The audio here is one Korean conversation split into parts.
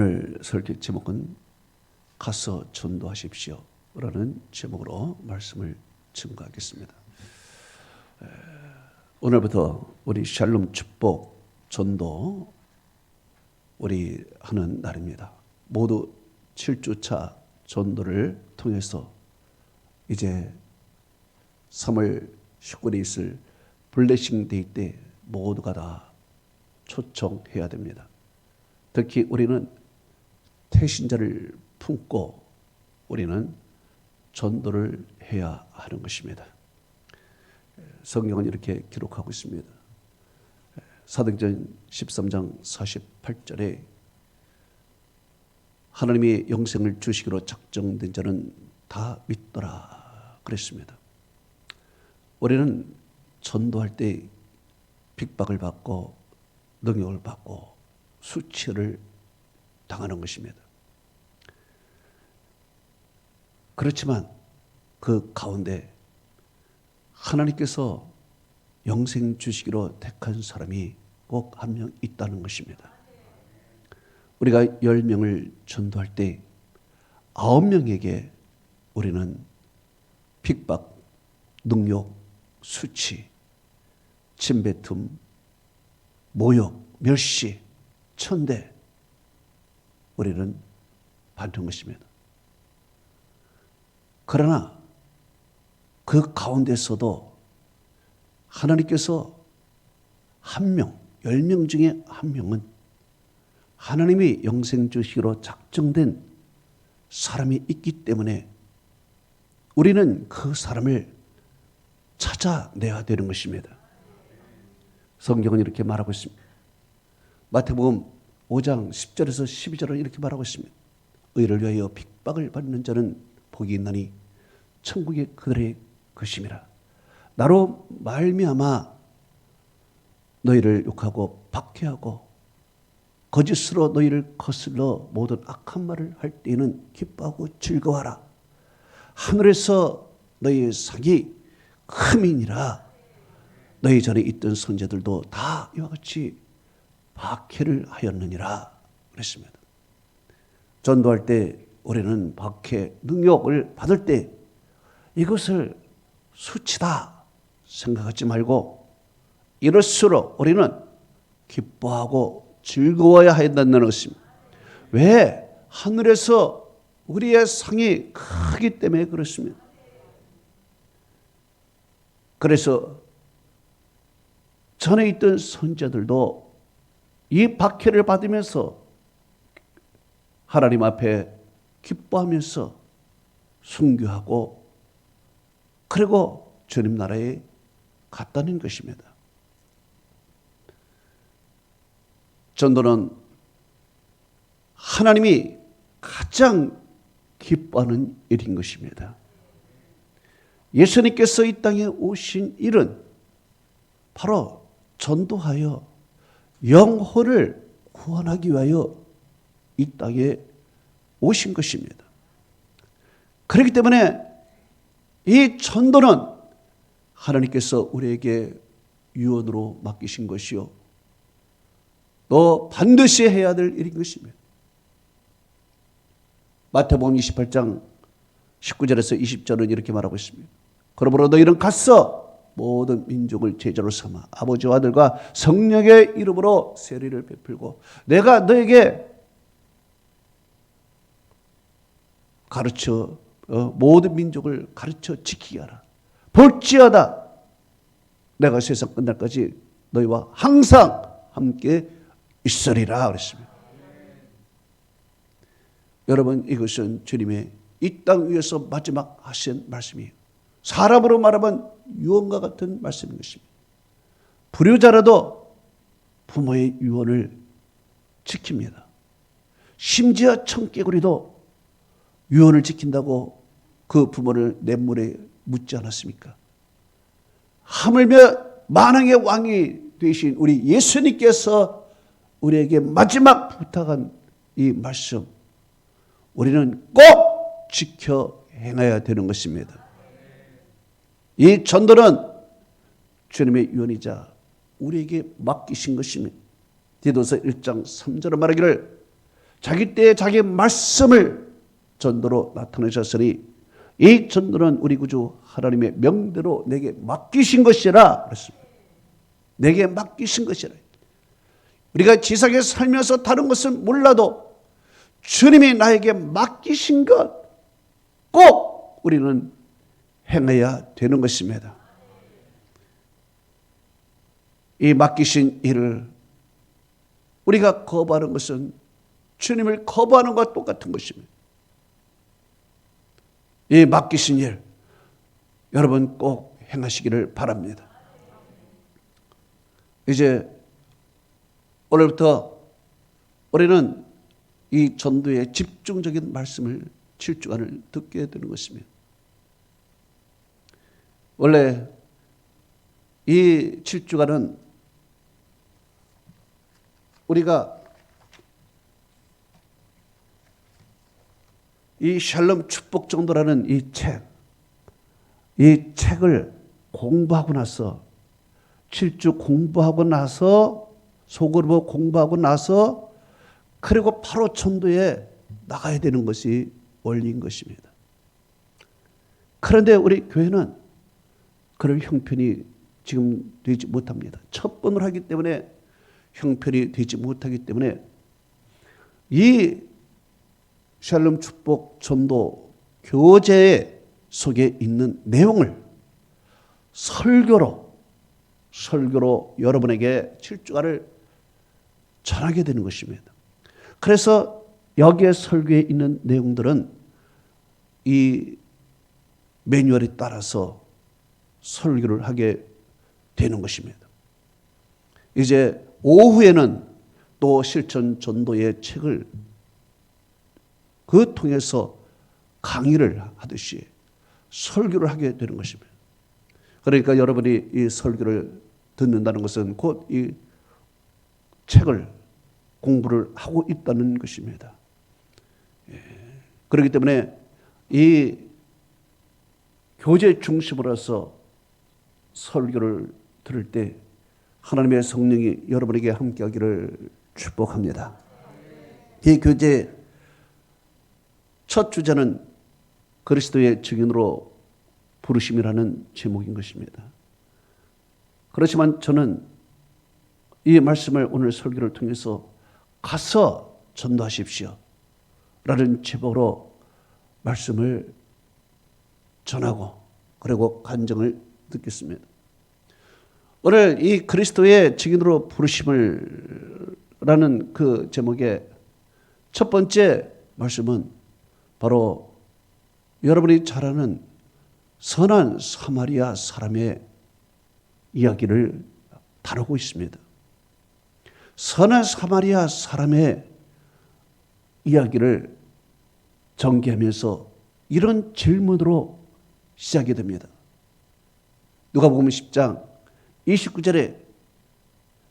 오늘 설교 제목은 가서 전도하십시오. 라는 제목으로 말씀을 증거하겠습니다. 에, 오늘부터 우리 샬롬 축복 전도 우리 하는 날입니다. 모두 7주차 전도를 통해서 이제 3월 19일에 있을 블레싱 데이 때 모두가 다 초청해야 됩니다. 특히 우리는 태신자를 품고 우리는 전도를 해야 하는 것입니다. 성경은 이렇게 기록하고 있습니다. 사도행전 13장 48절에 하나님이 영생을 주시기로 작정된 자는 다 믿더라 그랬습니다. 우리는 전도할 때 핍박을 받고 능력을 받고 수치를 당하는 것입니다. 그렇지만 그 가운데 하나님께서 영생 주시기로 택한 사람이 꼭 한 명 있다는 것입니다. 우리가 10명을 전도할 때 9명에게 우리는 핍박, 능욕, 수치, 침뱉음, 모욕, 멸시, 천대 우리는 받는 것입니다. 그러나 그 가운데서도 하나님께서 한 명, 열 명 중에 한 명은 하나님이 영생 주시기로 작정된 사람이 있기 때문에 우리는 그 사람을 찾아내야 되는 것입니다. 성경은 이렇게 말하고 있습니다. 마태복음 5장 10절에서 12절은 이렇게 말하고 있습니다. 의를 위하여 핍박을 받는 자는 복이 있나니 천국이 그들의 것임이라. 나로 말미암아 너희를 욕하고 박해하고 거짓으로 너희를 거슬러 모든 악한 말을 할 때에는 기뻐하고 즐거워하라. 하늘에서 너희의 상이 크민이라. 너희 전에 있던 선제들도 다 이와 같이 박해를 하였느니라 그랬습니다. 전도할 때 우리는 박해, 능욕을 받을 때 이것을 수치다 생각하지 말고 이럴수록 우리는 기뻐하고 즐거워야 한다는 것입니다. 왜? 하늘에서 우리의 상이 크기 때문에 그렇습니다. 그래서 전에 있던 선자들도 이 박해를 받으면서 하나님 앞에 기뻐하면서 순교하고 그리고 주님 나라에 갔다는 것입니다. 전도는 하나님이 가장 기뻐하는 일인 것입니다. 예수님께서 이 땅에 오신 일은 바로 전도하여 영혼을 구원하기 위하여 이 땅에 오신 것입니다. 그렇기 때문에 이 전도는 하나님께서 우리에게 유언으로 맡기신 것이요. 또 반드시 해야 될 일인 것입니다. 마태복음 28장 19절에서 20절은 이렇게 말하고 있습니다. 그러므로 너희는 갔어 모든 민족을 제자로 삼아 아버지와 아들과 성령의 이름으로 세례를 베풀고 내가 너에게 가르쳐 어, 모든 민족을 가르쳐 지키게 하라. 볼지어다 내가 세상 끝날까지 너희와 항상 함께 있으리라 그랬습니다. 여러분 이것은 주님의 이 땅 위에서 마지막 하신 말씀이에요. 사람으로 말하면 유언과 같은 말씀인 것입니다. 불효자라도 부모의 유언을 지킵니다. 심지어 청개구리도 유언을 지킨다고 그 부모를 냇물에 묻지 않았습니까? 하물며 만왕의 왕이 되신 우리 예수님께서 우리에게 마지막 부탁한 이 말씀, 우리는 꼭 지켜 행해야 되는 것입니다. 이 전도는 주님의 유언이자 우리에게 맡기신 것입니다. 디도서 1장 3절에 말하기를 자기 때에 자기 말씀을 전도로 나타내셨으니 이 전도는 우리 구주 하나님의 명대로 내게 맡기신 것이라 그랬습니다. 내게 맡기신 것이라. 우리가 지상에 살면서 다른 것은 몰라도 주님이 나에게 맡기신 것 꼭 우리는 행해야 되는 것입니다. 이 맡기신 일을 우리가 거부하는 것은 주님을 거부하는 것과 똑같은 것입니다. 이 맡기신 일 여러분 꼭 행하시기를 바랍니다. 이제 오늘부터 우리는 이 전도의 집중적인 말씀을 7주간을 듣게 되는 것입니다. 원래 이 7주간은 우리가 이 샬롬 축복 정도라는 이 책, 이 책을 공부하고 나서 7주 공부하고 나서 속으로 공부하고 나서 그리고 바로 전도에 나가야 되는 것이 원리인 것입니다. 그런데 우리 교회는 그럴 형편이 지금 되지 못합니다. 첫 번을 하기 때문에 형편이 되지 못하기 때문에 이 샬롬 축복 전도 교재 속에 있는 내용을 설교로 설교로 여러분에게 7주간을 전하게 되는 것입니다. 그래서 여기에 설교에 있는 내용들은 이 매뉴얼에 따라서 설교를 하게 되는 것입니다. 이제 오후에는 또 실천 전도의 책을 그 통해서 강의를 하듯이 설교를 하게 되는 것입니다. 그러니까 여러분이 이 설교를 듣는다는 것은 곧 이 책을 공부를 하고 있다는 것입니다. 예. 그렇기 때문에 이 교제 중심으로서 설교를 들을 때 하나님의 성령이 여러분에게 함께하기를 축복합니다. 이 교제 첫 주제는 그리스도의 증인으로 부르심이라는 제목인 것입니다. 그렇지만 저는 이 말씀을 오늘 설교를 통해서 가서 전도하십시오. 라는 제목으로 말씀을 전하고 그리고 간정을 듣겠습니다. 오늘 이 그리스도의 증인으로 부르심을 라는 그 제목의 첫 번째 말씀은 바로 여러분이 잘 아는 선한 사마리아 사람의 이야기를 다루고 있습니다. 선한 사마리아 사람의 이야기를 전개하면서 이런 질문으로 시작이 됩니다. 누가 보면 10장 29절에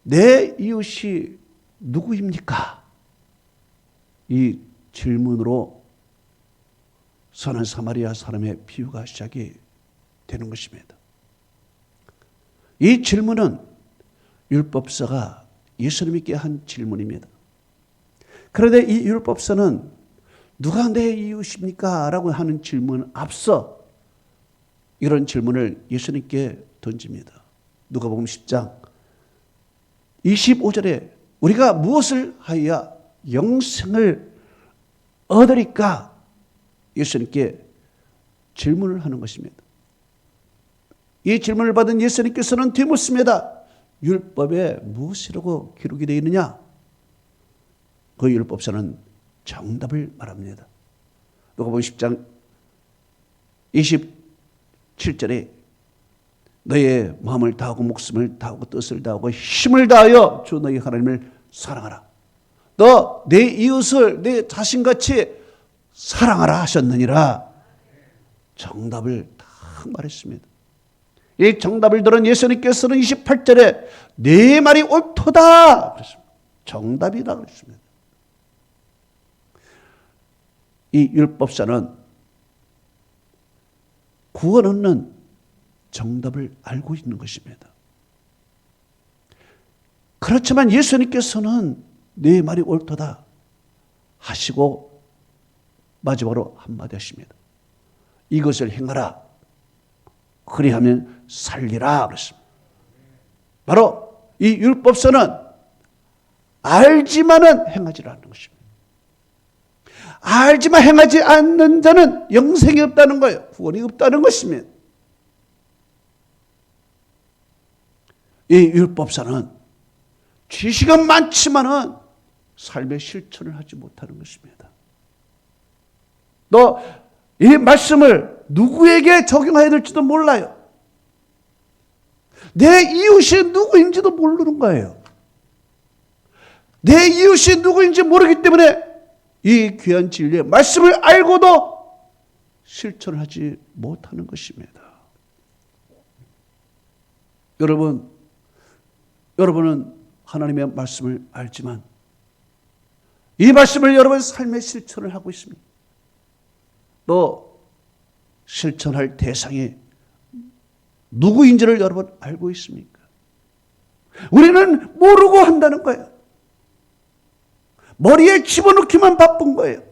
내 이웃이 누구입니까? 이 질문으로 선한 사마리아 사람의 비유가 시작이 되는 것입니다. 이 질문은 율법사가 예수님께 한 질문입니다. 그런데 이 율법사는 누가 내 이웃입니까? 라고 하는 질문 앞서 이런 질문을 예수님께 던집니다. 누가 보면 10장 25절에 우리가 무엇을 하여 영생을 얻으리까? 예수님께 질문을 하는 것입니다. 이 질문을 받은 예수님께서는 되묻습니다. 율법에 무엇이라고 기록이 되어 있느냐? 그 율법서는 정답을 말합니다. 누가복음 10장 27절에 너의 마음을 다하고 목숨을 다하고 뜻을 다하고 힘을 다하여 주 너희 하나님을 사랑하라. 너 내 이웃을 내 자신같이 사랑하라 하셨느니라. 정답을 다 말했습니다. 이 정답을 들은 예수님께서는 28절에 네 말이 옳도다. 정답이다 그랬습니다. 이 율법사는 구원 얻는 정답을 알고 있는 것입니다. 그렇지만 예수님께서는 네 말이 옳도다 하시고 마지막으로 한마디 하십니다. 이것을 행하라. 그리하면 살리라 그랬습니다. 바로 이 율법서는 알지만은 행하지 않는 것입니다. 알지만 행하지 않는 자는 영생이 없다는 거예요. 구원이 없다는 것입니다. 이 율법사는 지식은 많지만은 삶의 실천을 하지 못하는 것입니다. 너 이 말씀을 누구에게 적용해야 될지도 몰라요. 내 이웃이 누구인지도 모르는 거예요. 내 이웃이 누구인지 모르기 때문에 이 귀한 진리의 말씀을 알고도 실천을 하지 못하는 것입니다. 여러분, 여러분은 하나님의 말씀을 알지만 이 말씀을 여러분 삶의 실천을 하고 있습니다. 또 실천할 대상이 누구인지를 여러분 알고 있습니까? 우리는 모르고 한다는 거예요. 머리에 집어넣기만 바쁜 거예요.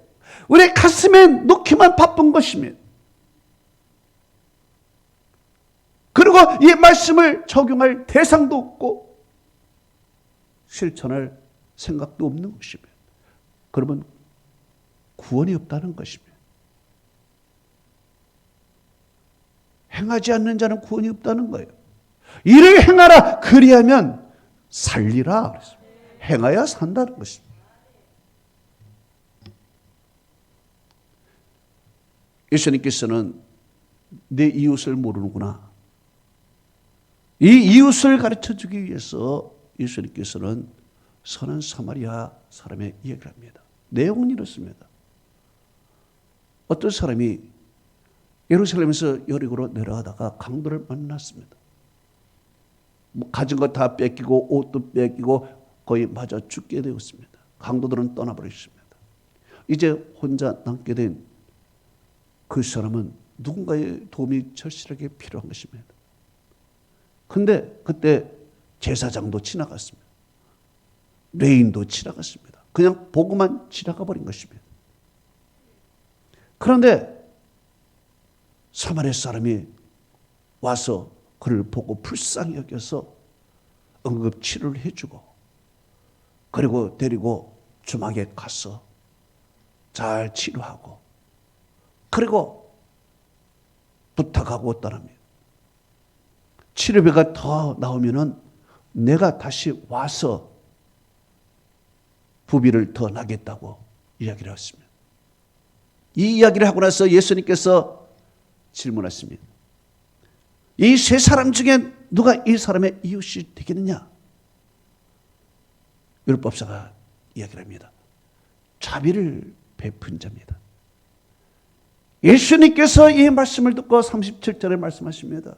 우리 가슴에 넣기만 바쁜 것입니다. 그리고 이 말씀을 적용할 대상도 없고 실천할 생각도 없는 것입니다. 그러면 구원이 없다는 것입니다. 행하지 않는 자는 구원이 없다는 거예요. 이를 행하라 그리하면 살리라 그랬습니다. 행하야 산다는 것입니다. 예수님께서는 내 이웃을 모르는구나. 이 이웃을 가르쳐 주기 위해서 예수님께서는 선한 사마리아 사람의 이야기를 합니다. 내용은 이렇습니다. 어떤 사람이 예루살렘에서 여리고로 내려가다가 강도를 만났습니다. 뭐 가진 거다 뺏기고 옷도 뺏기고 거의 맞아 죽게 되었습니다. 강도들은 떠나버렸습니다. 이제 혼자 남게 된 그 사람은 누군가의 도움이 절실하게 필요한 것입니다. 근데 그때 제사장도 지나갔습니다. 레인도 지나갔습니다. 그냥 보고만 지나가 버린 것입니다. 그런데 사마리아 사람이 와서 그를 보고 불쌍히 여겨서 응급 치료를 해주고 그리고 데리고 주막에 가서 잘 치료하고 그리고 부탁하고 떠납니다. 치료비가 더 나오면은 내가 다시 와서 부비를 더 나겠다고 이야기를 했습니다. 이 이야기를 하고 나서 예수님께서 질문했습니다. 이 세 사람 중에 누가 이 사람의 이웃이 되겠느냐? 율법사가 이야기를 합니다. 자비를 베푼 자입니다. 예수님께서 이 말씀을 듣고 37절에 말씀하십니다.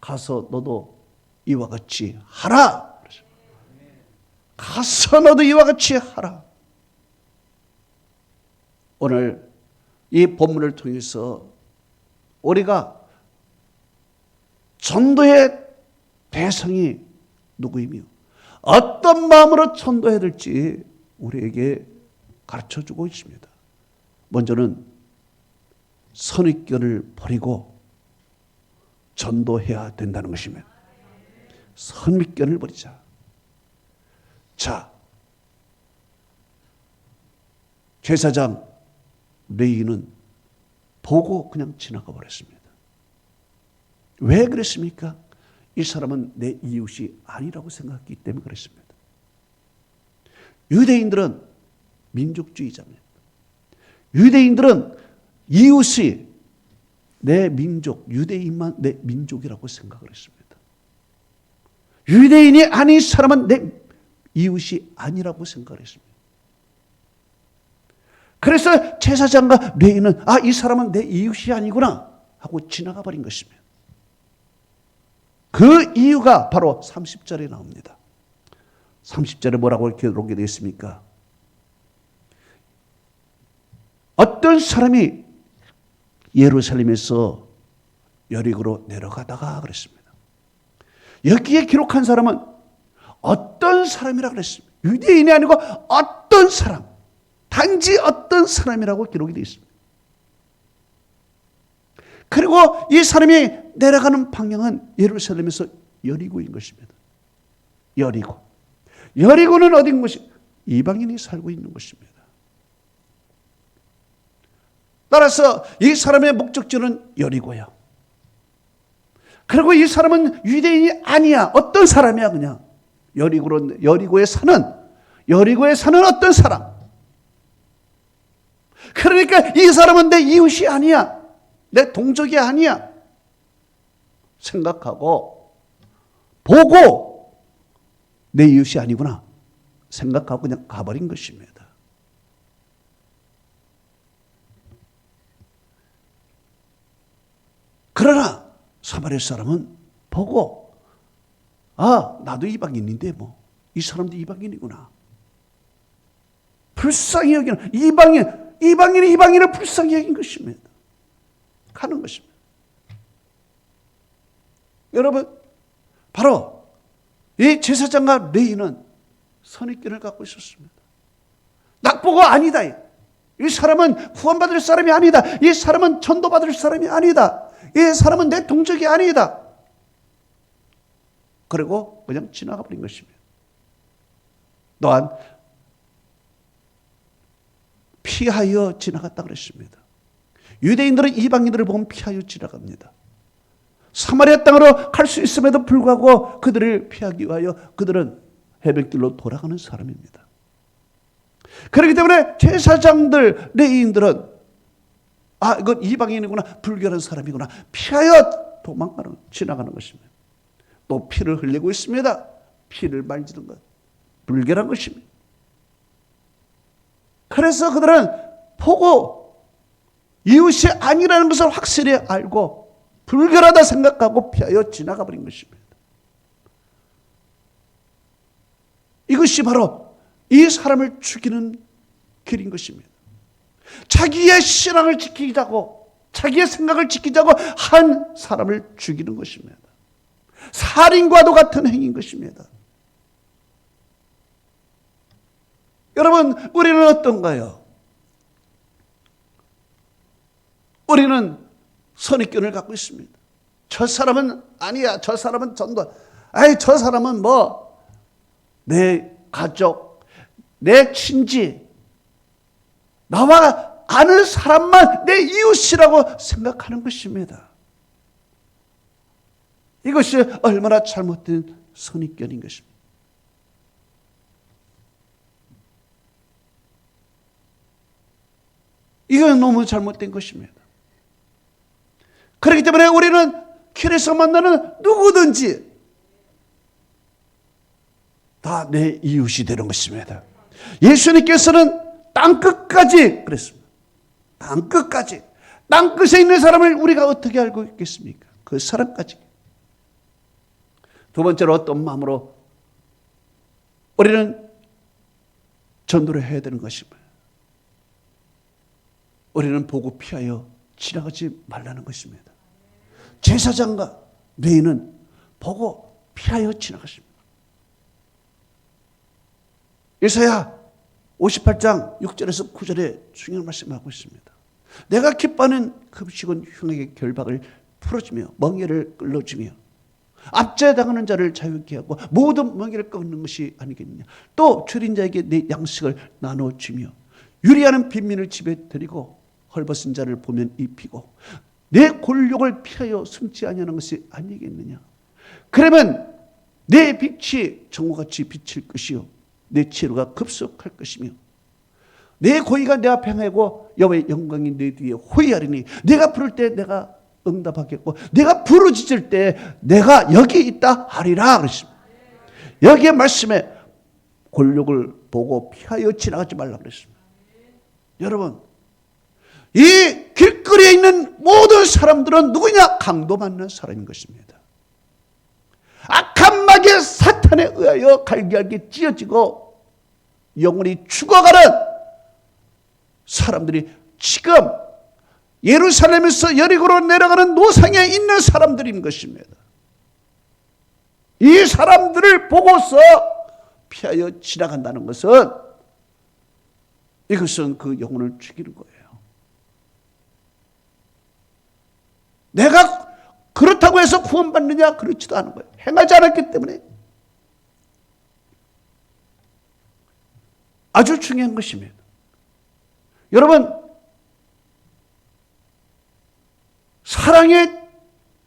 가서 너도 이와 같이 하라. 가서 너도 이와 같이 하라. 오늘 이 본문을 통해서 우리가 전도의 대상이 누구이며 어떤 마음으로 전도해야 될지 우리에게 가르쳐 주고 있습니다. 먼저는 선입견을 버리고 전도해야 된다는 것입니다. 선입견을 버리자. 자, 제사장 레이는 보고 그냥 지나가 버렸습니다. 왜 그랬습니까? 이 사람은 내 이웃이 아니라고 생각했기 때문에 그랬습니다. 유대인들은 민족주의자입니다. 유대인들은 이웃이 내 민족, 유대인만 내 민족이라고 생각을 했습니다. 유대인이 아닌 사람은 내 이웃이 아니라고 생각을 했습니다. 그래서 제사장과 레이는 아, 이 사람은 내 이웃이 아니구나 하고 지나가 버린 것입니다. 그 이유가 바로 30절에 나옵니다. 30절에 뭐라고 기록이 되어 있습니까? 어떤 사람이 예루살렘에서 여리고로 내려가다가 그랬습니다. 여기에 기록한 사람은 어떤 사람이라 그랬습니다. 유대인이 아니고 어떤 사람. 단지 어떤 사람이라고 기록이 되어 있습니다. 그리고 이 사람이 내려가는 방향은 예루살렘에서 여리고인 것입니다. 여리고. 여리고는 어딘 것이? 이방인이 살고 있는 것입니다. 따라서 이 사람의 목적지는 여리고야. 그리고 이 사람은 유대인이 아니야. 어떤 사람이야, 그냥. 여리고로, 여리고에 사는, 여리고에 사는 어떤 사람. 그러니까 이 사람은 내 이웃이 아니야. 내 동족이 아니야. 생각하고, 보고, 내 이웃이 아니구나. 생각하고 그냥 가버린 것입니다. 그러나 사마리아 사람은 보고 아 나도 이방인인데 뭐 이 사람도 이방인이구나. 불쌍히 여기는 이방인 이방인이 이방인을 불쌍히 여긴 것입니다. 가는 것입니다. 여러분 바로 이 제사장과 레이는 선입견을 갖고 있었습니다. 낙보가 아니다. 이 사람은 구원받을 사람이 아니다. 이 사람은 전도받을 사람이 아니다. 이 사람은 내 동족이 아니다. 그리고 그냥 지나가 버린 것입니다. 또한 피하여 지나갔다 그랬습니다. 유대인들은 이방인들을 보면 피하여 지나갑니다. 사마리아 땅으로 갈 수 있음에도 불구하고 그들을 피하기 위하여 그들은 해변길로 돌아가는 사람입니다. 그렇기 때문에 제사장들, 레인들은 아, 이건 이방인이구나, 불결한 사람이구나, 피하여 도망가는, 지나가는 것입니다. 또 피를 흘리고 있습니다. 피를 만지는 것. 불결한 것입니다. 그래서 그들은 보고 이웃이 아니라는 것을 확실히 알고 불결하다 생각하고 피하여 지나가 버린 것입니다. 이것이 바로 이 사람을 죽이는 길인 것입니다. 자기의 신앙을 지키자고, 자기의 생각을 지키자고 한 사람을 죽이는 것입니다. 살인과도 같은 행위인 것입니다. 여러분, 우리는 어떤가요? 우리는 선입견을 갖고 있습니다. 저 사람은 아니야. 저 사람은 전도. 아이, 저 사람은 뭐, 내 가족, 내 친지, 나와 아는 사람만 내 이웃이라고 생각하는 것입니다. 이것이 얼마나 잘못된 선입견인 것입니다. 이건 너무 잘못된 것입니다. 그렇기 때문에 우리는 길에서 만나는 누구든지 다 내 이웃이 되는 것입니다. 예수님께서는 땅 끝까지 그랬습니다. 땅 끝까지. 땅 끝에 있는 사람을 우리가 어떻게 알고 있겠습니까? 그 사람까지. 두 번째로 어떤 마음으로 우리는 전도를 해야 되는 것입니다. 우리는 보고 피하여 지나가지 말라는 것입니다. 제사장과 레이는 보고 피하여 지나갔습니다. 예사야 58장 6절에서 9절에 중요한 말씀하고 있습니다. 내가 기뻐하는 금식은 흉에게 결박을 풀어주며 멍에를 끌어주며 압제 당하는 자를 자유케 하고 모든 멍에를 끊는 것이 아니겠느냐. 또 줄인 자에게 내 양식을 나눠주며 유리하는 빈민을 집에 들이고 헐벗은 자를 보면 입히고 내 골욕을 피하여 숨지 아니하는 것이 아니겠느냐. 그러면 내 빛이 정오같이 비칠 것이요 내 치료가 급속할 것이며 내 고의가 내 앞에 행하고 여호와의 영광이 내 뒤에 호위하리니 내가 부를 때 내가 응답하겠고 내가 부르짖을 때 내가 여기 있다 하리라 그랬습니다. 여기에 말씀에 권력을 보고 피하여 지나가지 말라 그랬습니다. 여러분 이 길거리에 있는 모든 사람들은 누구냐? 강도 받는 사람인 것입니다. 악한 마귀 사 탄에 의하여 갈기갈기 찢어지고 영혼이 죽어가는 사람들이 지금 예루살렘에서 여리고로 내려가는 노상에 있는 사람들인 것입니다. 이 사람들을 보고서 피하여 지나간다는 것은 이것은 그 영혼을 죽이는 거예요. 내가 그렇다고 해서 구원받느냐? 그렇지도 않은 거예요. 행하지 않았기 때문에. 아주 중요한 것입니다. 여러분, 사랑의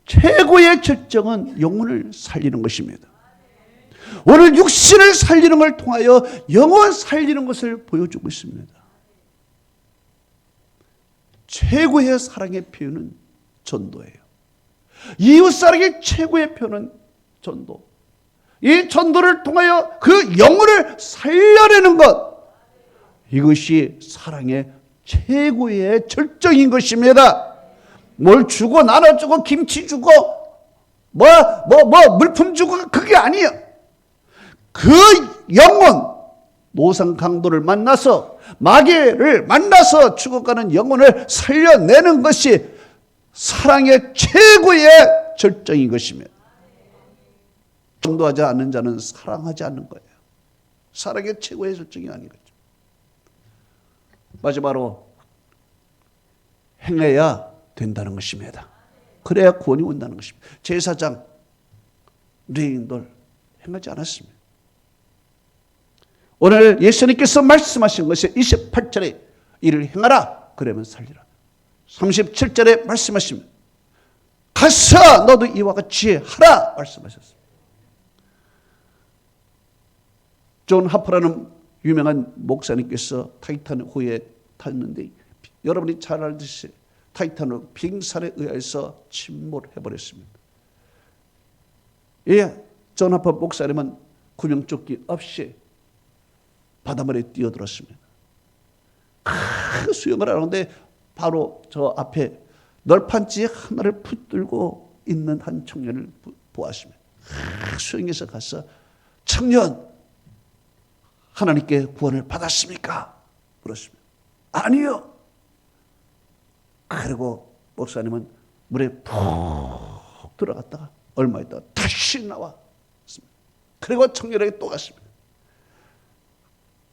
최고의 절정은 영혼을 살리는 것입니다. 오늘 육신을 살리는 걸 통하여 영혼 살리는 것을 보여주고 있습니다. 최고의 사랑의 표현은 전도예요. 이웃 사랑의 최고의 표현은 전도. 이 전도를 통하여 그 영혼을 살려내는 것. 이것이 사랑의 최고의 절정인 것입니다. 뭘 주고 나눠 주고 김치 주고 뭐 뭐 뭐 물품 주고 그게 아니에요. 그 영혼 노상 강도를 만나서 마귀를 만나서 죽어가는 영혼을 살려내는 것이 사랑의 최고의 절정인 것입니다. 전도하지 않는 자는 사랑하지 않는 거예요. 사랑의 최고의 절정이 아닌 거죠. 마지막으로 행해야 된다는 것입니다. 그래야 구원이 온다는 것입니다. 제사장 레인돌 행하지 않았습니다. 오늘 예수님께서 말씀하신 것이 28절에 이를 행하라 그러면 살리라. 37절에 말씀하시면 가서 너도 이와 같이 하라 말씀하셨습니다. 존 하퍼라는 유명한 목사님께서 타이탄 호에 탔는데 여러분이 잘 알듯이 타이탄은 빙산에 의해서 침몰해 버렸습니다. 예, 존 하퍼 목사님은 구명조끼 없이 바닷물에 뛰어들었습니다. 큰 수영을 하는데 바로 저 앞에 널판지 하나를 붙들고 있는 한 청년을 보았습니다. 수영해서 가서 청년 하나님께 구원을 받았습니까? 물었습니다. 아니요. 그리고 목사님은 물에 푹 들어갔다가 얼마 있다가 다시 나왔습니다. 그리고 청년에게 또 갔습니다.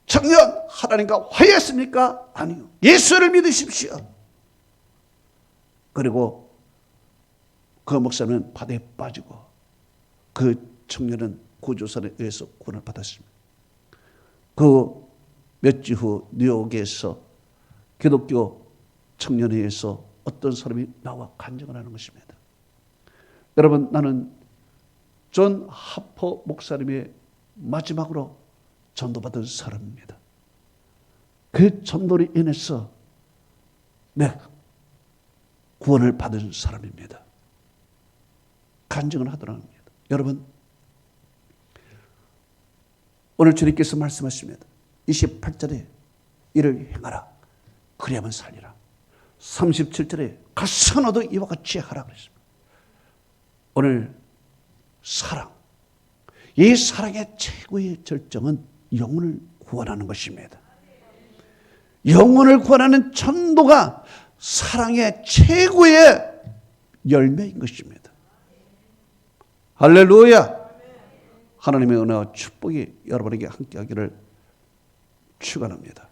청년 하나님과 화해했습니까? 아니요. 예수를 믿으십시오. 그리고 그 목사는 바다에 빠지고 그 청년은 구조선에 의해서 구원을 받았습니다. 그 몇 주 후 뉴욕에서 기독교 청년회에서 어떤 사람이 나와 간증을 하는 것입니다. 여러분 나는 존 하퍼 목사님의 마지막으로 전도받은 사람입니다. 그 전도로 인해서 네, 구원을 받은 사람입니다. 간증을 하더랍니다. 여러분, 오늘 주님께서 말씀하십니다. 28절에 이를 행하라. 그래야만 살리라. 37절에 가서 너도 이와 같이 하라 그랬습니다. 오늘 사랑. 이 사랑의 최고의 절정은 영혼을 구원하는 것입니다. 영혼을 구원하는 전도가 사랑의 최고의 열매인 것입니다. 할렐루야! 하나님의 은혜와 축복이 여러분에게 함께하기를 축원합니다.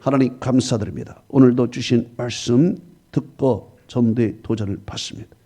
하나님 감사드립니다. 오늘도 주신 말씀 듣고 전도의 도전을 받습니다.